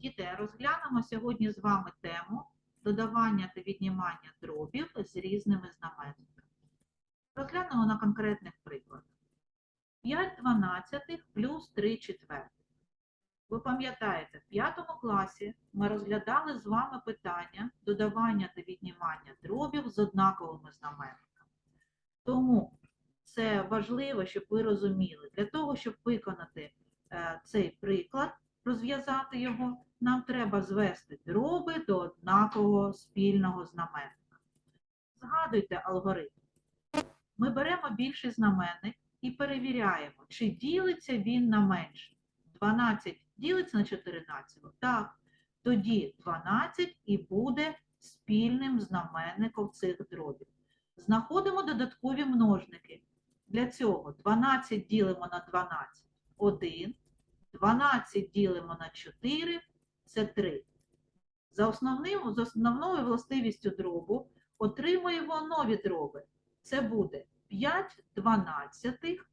Діти, розглянемо сьогодні з вами тему додавання та віднімання дробів з різними знаменниками. Розглянемо на конкретних прикладах. 5 дванадцятих плюс 3 четвертих. Ви пам'ятаєте, в 5 класі ми розглядали з вами питання додавання та віднімання дробів з однаковими знаменниками. Тому це важливо, щоб ви розуміли, для того, щоб виконати е, цей приклад, розв'язати його, нам треба звести дроби до однакового спільного знаменника. Згадуйте алгоритм. Ми беремо більший знаменник і перевіряємо, чи ділиться він на менше. 12 ділиться на 14? Так. Тоді 12 і буде спільним знаменником цих дробів. Знаходимо додаткові множники. Для цього 12 ділимо на 12 – 1, 12 ділимо на 4 – це 3. За, основним, за основною властивістю дробу отримуємо нові дроби. Це буде 5 дванадцятих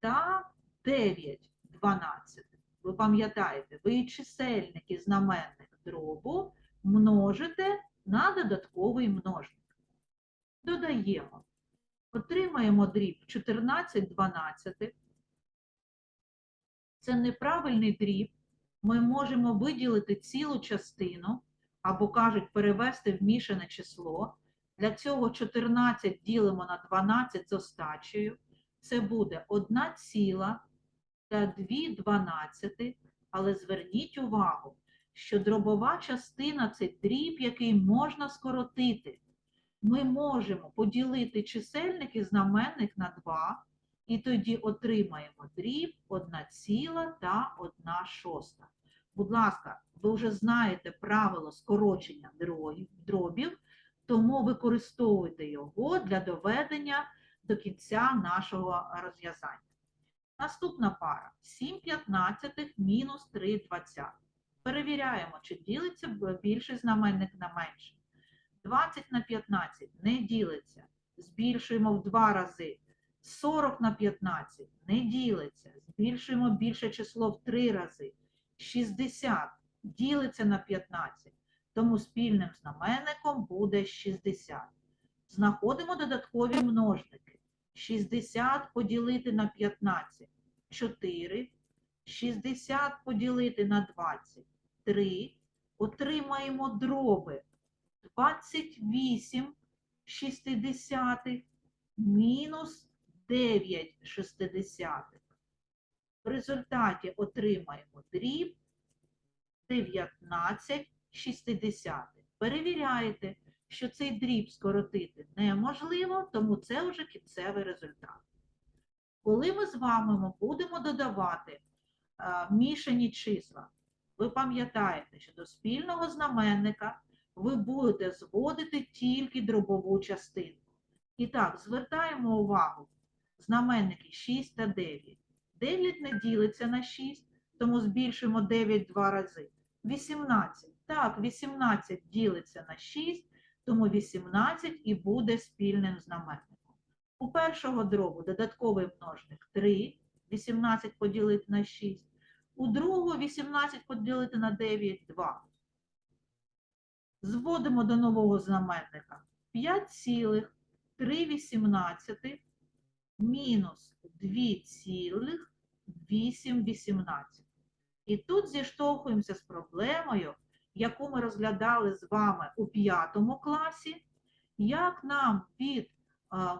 та 9 дванадцятих. Ви пам'ятаєте, ви чисельник і знаменник дробу множите на додатковий множник. Додаємо. Отримаємо дріб 14 дванадцятих. Це неправильний дріб. Ми можемо виділити цілу частину, або кажуть, перевести в мішане число. Для цього 14 ділимо на 12 з остачею. Це буде 1 ціла та 2 дванадцятих. Але зверніть увагу, що дробова частина це дріб, який можна скоротити. Ми можемо поділити чисельник і знаменник на 2, і тоді отримаємо дріб 1 ціла та 1 шоста. Будь ласка, ви вже знаєте правило скорочення дробів, тому використовуйте його для доведення до кінця нашого розв'язання. Наступна пара 7 п'ятнадцятих мінус 3 двадцятих. Перевіряємо, чи ділиться більший знаменник на менший. 20 на 15 не ділиться. Збільшуємо в два рази. 40 на 15 не ділиться. Збільшуємо більше число в три рази. 60 ділиться на 15. Тому спільним знаменником буде 60. Знаходимо додаткові множники. 60 поділити на 15 – 4. 60 поділити на 20 – 3. Отримаємо дроби 28 шістдесятих мінус 9 шістдесятих. В результаті отримаємо дріб 19 шістдесятих. Перевіряєте, що цей дріб скоротити неможливо, тому це вже кінцевий результат. Коли ми з вами будемо додавати а, мішані числа, ви пам'ятаєте, що до спільного знаменника ви будете зводити тільки дробову частинку. І так, звертаємо увагу, знаменники 6 та 9. 9 не ділиться на 6, тому збільшуємо 9 два рази. 18. Так, 18 ділиться на 6, тому 18 і буде спільним знаменником. У першого дробу додатковий множник 3, 18 поділити на 6. У другого 18 поділити на 9 – 2. Зводимо до нового знаменника 5,3 мінус 2,8. І тут зіштовхуємося з проблемою, яку ми розглядали з вами у п'ятому класі, як нам від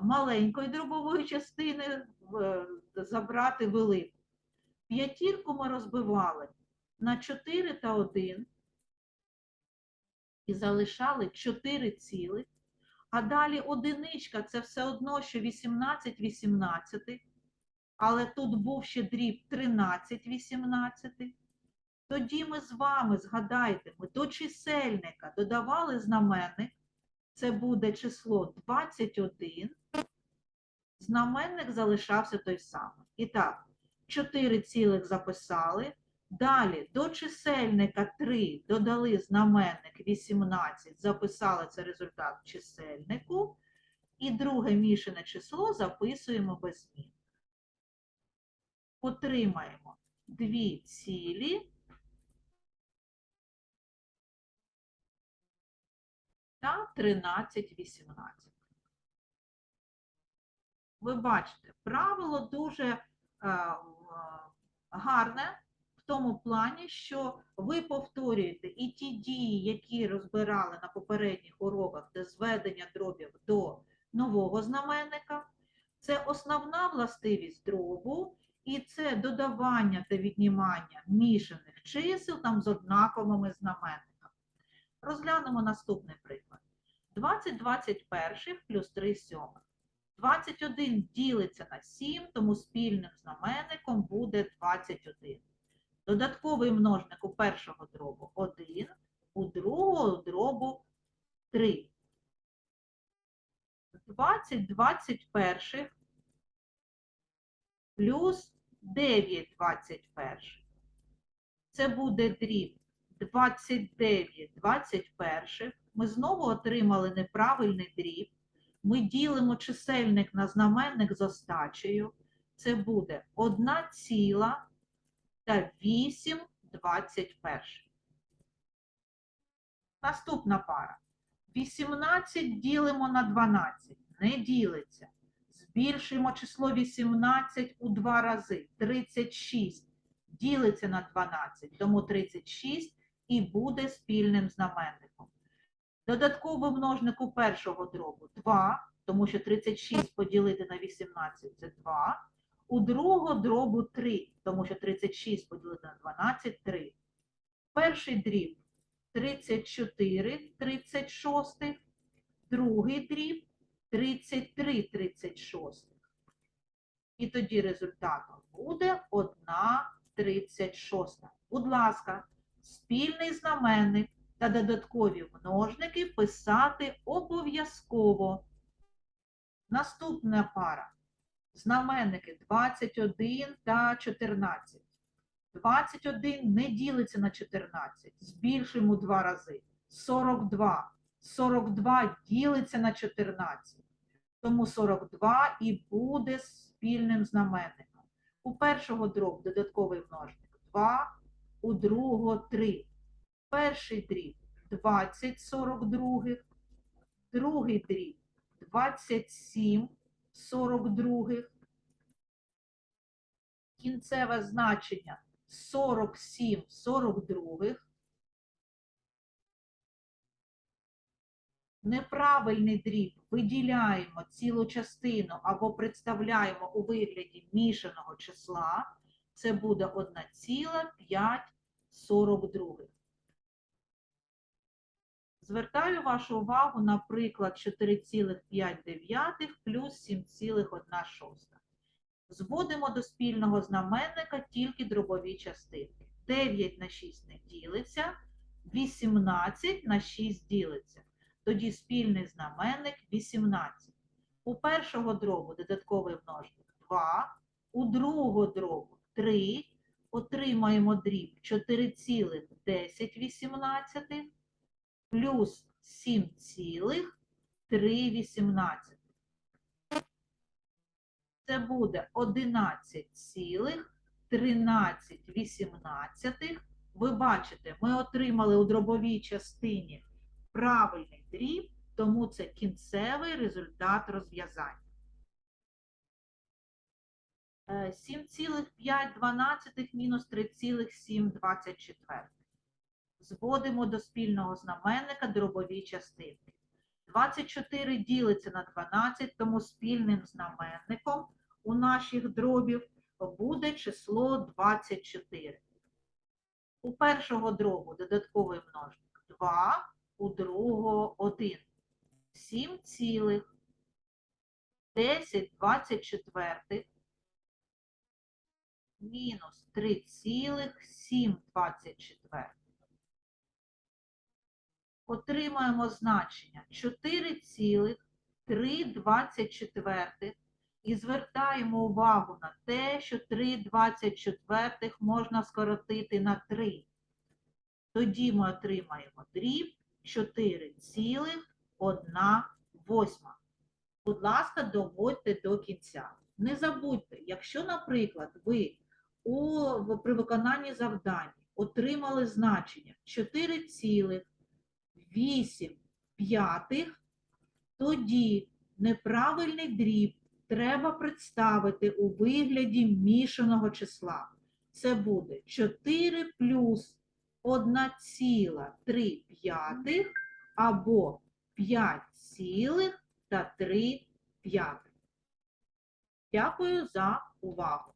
маленької дробової частини забрати велику. П'ятірку ми розбивали на 4 та 1 і залишали 4 цілих, а далі одиничка це все одно, що 18 18, але тут був ще дріб 13 18. Тоді ми з вами, згадайте, ми до чисельника додавали знаменник, це буде число 21, знаменник залишався той самий. І так, 4 цілих записали, Далі до чисельника 3 додали знаменник 18, записали це результат чисельнику. І друге мішане число записуємо без змін. Отримаємо 2 цілі. Та 13,18. Ви бачите, правило дуже е, е, гарне тому плані, що ви повторюєте і ті дії, які розбирали на попередніх уроках, де зведення дробів до нового знаменника. Це основна властивість дробу, і це додавання та віднімання мішаних чисел там з однаковими знаменниками. Розглянемо наступний приклад. 20 21 плюс 3 сьомих. 21 ділиться на 7, тому спільним знаменником буде 21. Додатковий множник у першого дробу 1, у другого дробу 3. 20 21 плюс 9 21. Це буде дріб 29 21. Ми знову отримали неправильний дріб. Ми ділимо чисельник на знаменник з остачею. Це буде 1 ціла та 8 21. Наступна пара. 18 ділимо на 12. Не ділиться. Збільшуємо число 18 у два рази. 36 ділиться на 12, тому 36 і буде спільним знаменником. Додатковий множник у першого дробу 2, тому що 36 поділити на 18 це 2. У другого дробу 3, тому що 36 поділити на 12 3. Перший дріб 34 36, другий дріб 33 36. І тоді результатом буде 1 36. Будь ласка, спільний знаменник та додаткові множники писати обов'язково. Наступна пара. Знаменники 21 та 14. 21 не ділиться на 14. Збільшуємо два рази. 42. 42 ділиться на 14. Тому 42 і буде спільним знаменником. У першого дроб додатковий множник 2, у другого 3. Перший дріб 20 42, другий дріб 27 42, кінцеве значення 47 42. Неправильний дріб виділяємо цілу частину або представляємо у вигляді мішаного числа. Це буде 1,542. Звертаю вашу увагу на приклад 4,5 плюс 7,1. Зводимо до спільного знаменника тільки дробові частинки. 9 на 6 не ділиться, 18 на 6 ділиться. Тоді спільний знаменник 18. У першого дробу додатковий множник 2, у другого дробу 3. Отримаємо дріб 4,1018 плюс 7,318. Це буде 11,1318. Ви бачите, ми отримали у дробовій частині правильний дріб, тому це кінцевий результат розв'язання. Е, 7,512 мінус 3,724. Зводимо до спільного знаменника дробові частинки. 24 ділиться на 12, тому спільним знаменником у наших дробів буде число 24. У першого дробу додатковий множник 2, у другого 1. 7 цілих 10 24 мінус 3,724. Отримаємо значення 4,324 і звертаємо увагу на те, що 3,24 можна скоротити на 3. Тоді ми отримаємо дріб 4,1 Будь ласка, доводьте до кінця. Не забудьте, якщо, наприклад, ви у, при виконанні завдань отримали значення 4,8 п'ятих, тоді неправильний дріб треба представити у вигляді мішаного числа. Це буде 4 плюс 1,3 п'ятих або 5 та 3 п'ятих. Дякую за увагу.